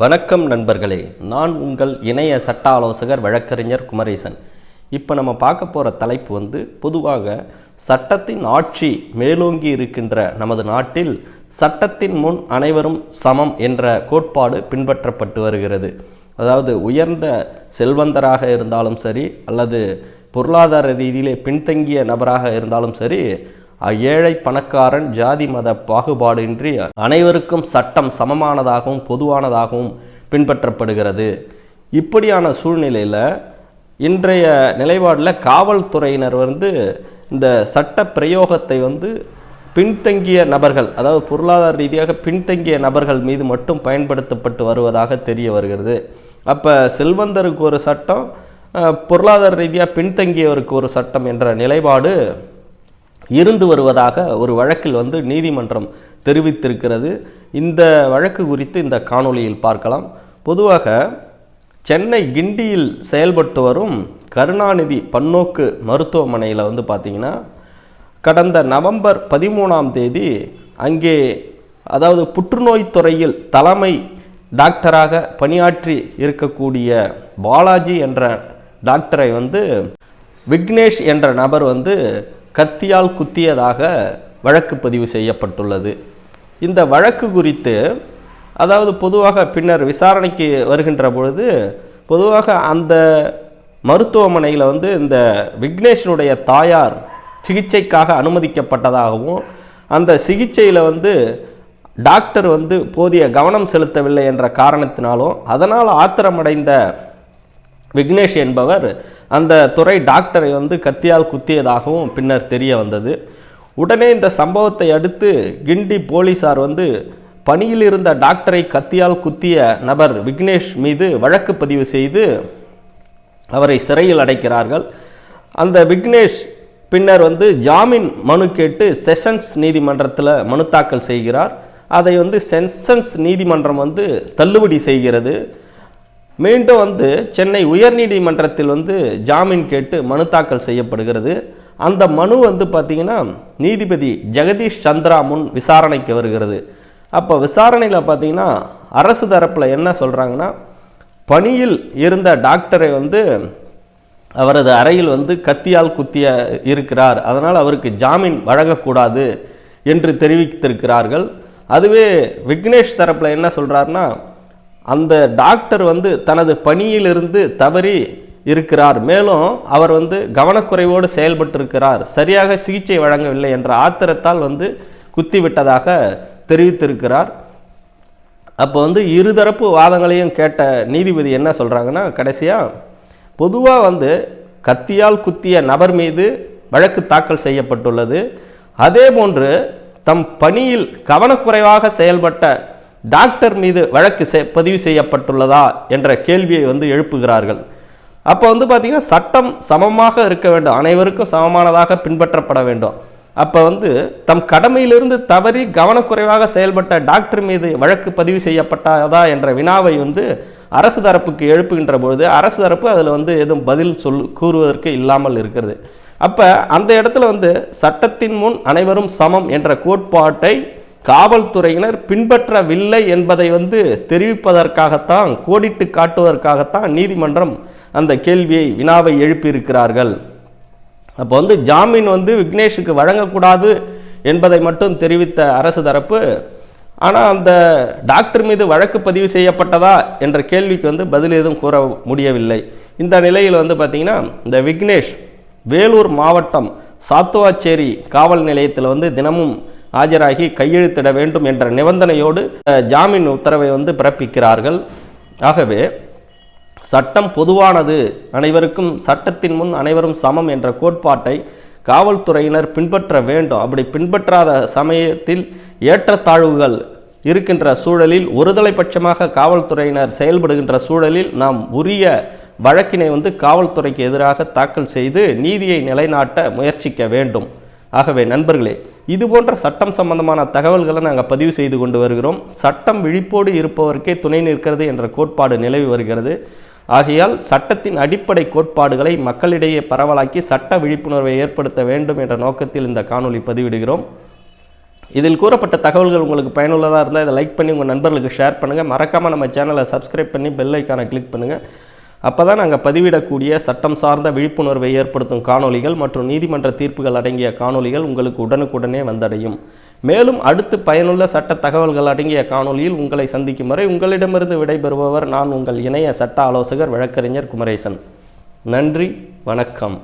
வணக்கம் நண்பர்களே. நான் உங்கள் இணைய சட்ட ஆலோசகர் வழக்கறிஞர் குமரேசன். இப்போ நம்ம பார்க்க போகிற தலைப்பு வந்து பொதுவாக சட்டத்தின் ஆட்சி மேலோங்கி இருக்கின்ற நமது நாட்டில் சட்டத்தின் முன் அனைவரும் சமம் என்ற கோட்பாடு பின்பற்றப்பட்டு வருகிறது. அதாவது உயர்ந்த செல்வந்தராக இருந்தாலும் சரி அல்லது பொருளாதார ரீதியிலே பின்தங்கிய நபராக இருந்தாலும் சரி ஏழை பணக்காரன் ஜாதி மத பாகுபாடின்றி அனைவருக்கும் சட்டம் சமமானதாகவும் பொதுவானதாகவும் பின்பற்றப்படுகிறது. இப்படியான சூழ்நிலையில் இன்றைய நிலைப்பாடில் காவல்துறையினர் வந்து இந்த சட்ட பிரயோகத்தை வந்து பின்தங்கிய நபர்கள் அதாவது பொருளாதார ரீதியாக பின்தங்கிய நபர்கள் மீது மட்டும் பயன்படுத்தப்பட்டு வருவதாக தெரிய வருகிறது. அப்போ செல்வந்தருக்கு ஒரு சட்டம் பொருளாதார ரீதியாக பின்தங்கியவருக்கு ஒரு சட்டம் என்ற நிலைப்பாடு இருந்து வருவதாக ஒரு வழக்கில் வந்து நீதிமன்றம் தெரிவித்திருக்கிறது. இந்த வழக்கு குறித்து இந்த காணொளியில் பார்க்கலாம். பொதுவாக சென்னை கிண்டியில் செயல்பட்டு வரும் கருணாநிதி பன்னோக்கு மருத்துவமனையில் வந்து பார்த்திங்கன்னா கடந்த நவம்பர் பதிமூணாம் தேதி அங்கே அதாவது புற்றுநோய் துறையில் தலைமை டாக்டராக பணியாற்றி இருக்கக்கூடிய பாலாஜி என்ற டாக்டரை வந்து விக்னேஷ் என்ற நபர் வந்து கத்தியால் குத்தியதாக வழக்கு பதிவு செய்யப்பட்டுள்ளது. இந்த வழக்கு குறித்து அதாவது பொதுவாக பின்னர் விசாரணைக்கு வருகின்ற பொழுது பொதுவாக அந்த மருத்துவமனையில் வந்து இந்த விக்னேஷனுடைய தாயார் சிகிச்சைக்காக அனுமதிக்கப்பட்டதாகவும் அந்த சிகிச்சையில் வந்து டாக்டர் வந்து போதிய கவனம் செலுத்தவில்லை என்ற காரணத்தினாலும் அதனால் ஆத்திரமடைந்த விக்னேஷ் என்பவர் அந்த துறை டாக்டரை வந்து கத்தியால் குத்தியதாகவும் பின்னர் தெரிய வந்தது. உடனே இந்த சம்பவத்தை அடுத்து கிண்டி போலீசார் வந்து பணியில் இருந்த டாக்டரை கத்தியால் குத்திய நபர் விக்னேஷ் மீது வழக்கு பதிவு செய்து அவரை சிறையில் அடைக்கிறார்கள். அந்த விக்னேஷ் பின்னர் வந்து ஜாமீன் மனு கேட்டு செஷன்ஸ் நீதிமன்றத்தில் மனு தாக்கல் செய்கிறார். அதை வந்து சென்சன்ஸ் நீதிமன்றம் வந்து தள்ளுபடி செய்கிறது. மீண்டும் வந்து சென்னை உயர்நீதிமன்றத்தில் வந்து ஜாமீன் கேட்டு மனு தாக்கல் செய்யப்படுகிறது. அந்த மனு வந்து பார்த்திங்கன்னா நீதிபதி ஜெகதீஷ் சந்திரா முன் விசாரணைக்கு வருகிறது. அப்போ விசாரணையில் பார்த்தீங்கன்னா அரசு தரப்பில் என்ன சொல்கிறாங்கன்னா பணியில் இருந்த டாக்டரை வந்து அவரது அறையில் வந்து கத்தியால் குத்திய இருக்கிறார். அதனால் அவருக்கு ஜாமீன் வழங்கக்கூடாது என்று தெரிவித்திருக்கிறார்கள். அதுவே விக்னேஷ் தரப்பில் என்ன சொல்கிறாருன்னா அந்த டாக்டர் வந்து தனது பணியிலிருந்து தவறி இருக்கிறார். மேலும் அவர் வந்து கவனக்குறைவோடு செயல்பட்டிருக்கிறார். சரியாக சிகிச்சை வழங்கவில்லை என்ற ஆத்திரத்தால் வந்து குத்திவிட்டதாக தெரிவித்திருக்கிறார். அப்போ வந்து இருதரப்பு வாதங்களையும் கேட்ட நீதிபதி என்ன சொல்கிறாங்கன்னா கடைசியாக பொதுவாக வந்து கத்தியால் குத்திய நபர் மீது வழக்கு தாக்கல் செய்யப்பட்டுள்ளது. அதே போன்று தம் பணியில் கவனக்குறைவாக செயல்பட்ட டாக்டர் மீது வழக்கு செ- பதிவு செய்யப்பட்டுள்ளதா என்ற கேள்வியை வந்து எழுப்புகிறார்கள். அப்போ வந்து பார்த்திங்கன்னா சட்டம் சமமாக இருக்க வேண்டும். அனைவருக்கும் சமமானதாக பின்பற்றப்பட வேண்டும். அப்போ வந்து தம் கடமையிலிருந்து தவறி கவனக்குறைவாக செயல்பட்ட டாக்டர் மீது வழக்கு பதிவு செய்யப்பட்டதா என்ற வினாவை வந்து அரசு தரப்புக்கு எழுப்புகின்ற பொழுது அரசு தரப்பு அதில் வந்து எதுவும் பதில் சொல் கூறுவதற்கு இல்லாமல் இருக்கிறது. அப்போ அந்த இடத்துல வந்து சட்டத்தின் முன் அனைவரும் சமம் என்ற கோட்பாட்டை காவல்துறையினர் பின்பற்றவில்லை என்பதை வந்து தெரிவிப்பதற்காகத்தான் கோடிட்டு காட்டுவதற்காகத்தான் நீதிமன்றம் அந்த கேள்வியை வினாவை எழுப்பியிருக்கிறார்கள். அப்போ வந்து ஜாமீன் வந்து விக்னேஷுக்கு வழங்கக்கூடாது என்பதை மட்டும் தெரிவித்த அரசு தரப்பு ஆனால் அந்த டாக்டர் மீது வழக்கு பதிவு செய்யப்பட்டதா என்ற கேள்விக்கு வந்து பதில் எதுவும் கூற முடியவில்லை. இந்த நிலையில் வந்து பார்த்திங்கன்னா இந்த விக்னேஷ் வேலூர் மாவட்டம் சாத்துவாச்சேரி காவல் நிலையத்தில் வந்து தினமும் ஆஜராகி கையெழுத்திட வேண்டும் என்ற நிபந்தனையோடு ஜாமீன் உத்தரவை வந்து பிறப்பிக்கிறார்கள். ஆகவே சட்டம் பொதுவானது. அனைவருக்கும் சட்டத்தின் முன் அனைவரும் சமம் என்ற கோட்பாட்டை காவல்துறையினர் பின்பற்ற வேண்டும். அப்படி பின்பற்றாத சமயத்தில் ஏற்றத்தாழ்வுகள் இருக்கின்ற சூழலில் ஒருதலை பட்சமாக காவல்துறையினர் செயல்படுகின்ற சூழலில் நாம் உரிய வழக்கினை வந்து காவல்துறைக்கு எதிராக தாக்கல் செய்து நீதியை நிலைநாட்ட முயற்சிக்க வேண்டும். ஆகவே நண்பர்களே இது போன்ற சட்டம் சம்பந்தமான தகவல்களை நாங்கள் பதிவு செய்து கொண்டு வருகிறோம். சட்டம் விழிப்போடு இருப்பவருக்கே துணை நிற்கிறது என்ற கோட்பாடு நிலவி வருகிறது. ஆகையால் சட்டத்தின் அடிப்படை கோட்பாடுகளை மக்களிடையே பரவலாக்கி சட்ட விழிப்புணர்வை ஏற்படுத்த வேண்டும் என்ற நோக்கத்தில் இந்த காணொளி பதிவிடுகிறோம். இதில் கூறப்பட்ட தகவல்கள் உங்களுக்கு பயனுள்ளதாக இருந்தால் இதை லைக் பண்ணி உங்கள் நண்பர்களுக்கு ஷேர் பண்ணுங்கள் மறக்காமல் நம்ம சேனலை சப்ஸ்கிரைப் பண்ணி பெல் ஐக்கானை கிளிக் பண்ணுங்கள் அப்போ தான் நாங்கள் பதிவிடக்கூடிய சட்டம் சார்ந்த விழிப்புணர்வை ஏற்படுத்தும் காணொளிகள் மற்றும் நீதிமன்ற தீர்ப்புகள் அடங்கிய காணொளிகள் உங்களுக்கு உடனுக்குடனே வந்தடையும். மேலும் அடுத்து பயனுள்ள சட்ட தகவல்கள் அடங்கிய காணொலியில் உங்களை சந்திக்கும் வரை உங்களிடமிருந்து விடைபெறுபவர் நான் உங்கள் இணைய சட்ட ஆலோசகர் வழக்கறிஞர் குமரேசன். நன்றி வணக்கம்.